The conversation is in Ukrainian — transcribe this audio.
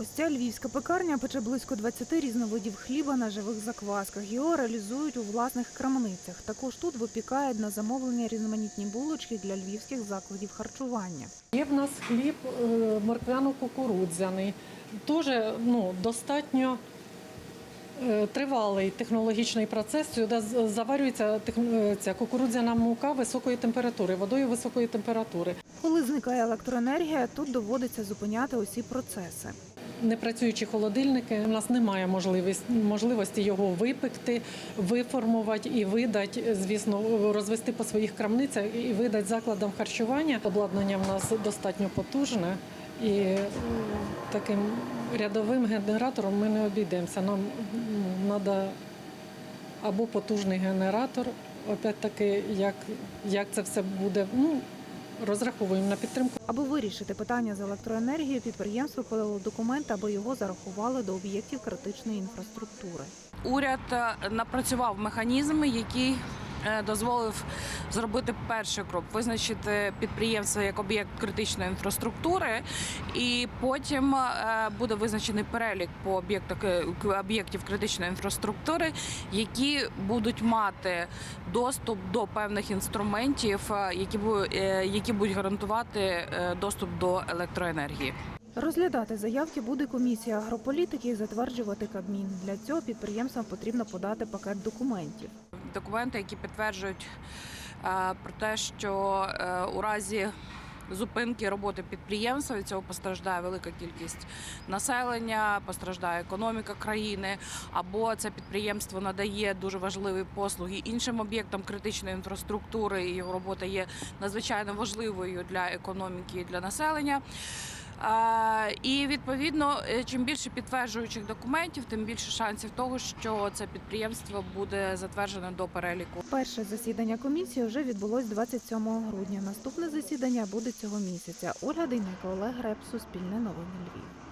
Ось ця львівська пекарня пече близько 20 різновидів хліба на живих заквасках. Його реалізують у власних крамницях. Також тут випікають на замовлення різноманітні булочки для львівських закладів харчування. Є в нас хліб е, морквяно-кукурудзяний. Дуже ну, достатньо е, тривалий технологічний процес. Сюди заварюється е, ця кукурудзяна мука високої температури, водою високої температури. Коли зникає електроенергія, тут доводиться зупиняти усі процеси. Не працюючі холодильники, у нас немає можливості, його випекти, виформувати і видати, звісно, розвести по своїх крамницях і видати закладам харчування. Обладнання в нас достатньо потужне і таким рядовим генератором ми не обійдемося. Нам треба або потужний генератор, опять-таки, як, як це все буде. Ну, розраховуємо на підтримку. Аби вирішити питання з електроенергією, підприємство подало документ, аби його зарахували до об'єктів критичної інфраструктури. уряд е, напрацював механізми, який е, дозволив зробити перший крок, визначити підприємство як об'єкт критичної інфраструктури, і потім е, буде визначений перелік по об'єктах е, об'єктів критичної інфраструктури, які будуть мати доступ до певних інструментів, е, які бу- е, які будуть гарантувати е, доступ до електроенергії. Розглядати заявки буде комісія агрополітики і затверджувати Кабмін. Для цього підприємствам потрібно подати пакет документів. документи, які підтверджують е, про те, що е, у разі зупинки роботи підприємства від цього постраждає велика кількість населення, постраждає економіка країни, або це підприємство надає дуже важливі послуги іншим об'єктам критичної інфраструктури, і його робота є надзвичайно важливою для економіки і для населення. І відповідно, е, чим більше підтверджуючих документів, тим більше шансів того, що це підприємство буде затверджено до переліку. Перше засідання комісії вже відбулось 27 грудня. Наступне засідання буде цього місяця. Ольга Дейнеко, Олег Греб, Суспільне новини Львів.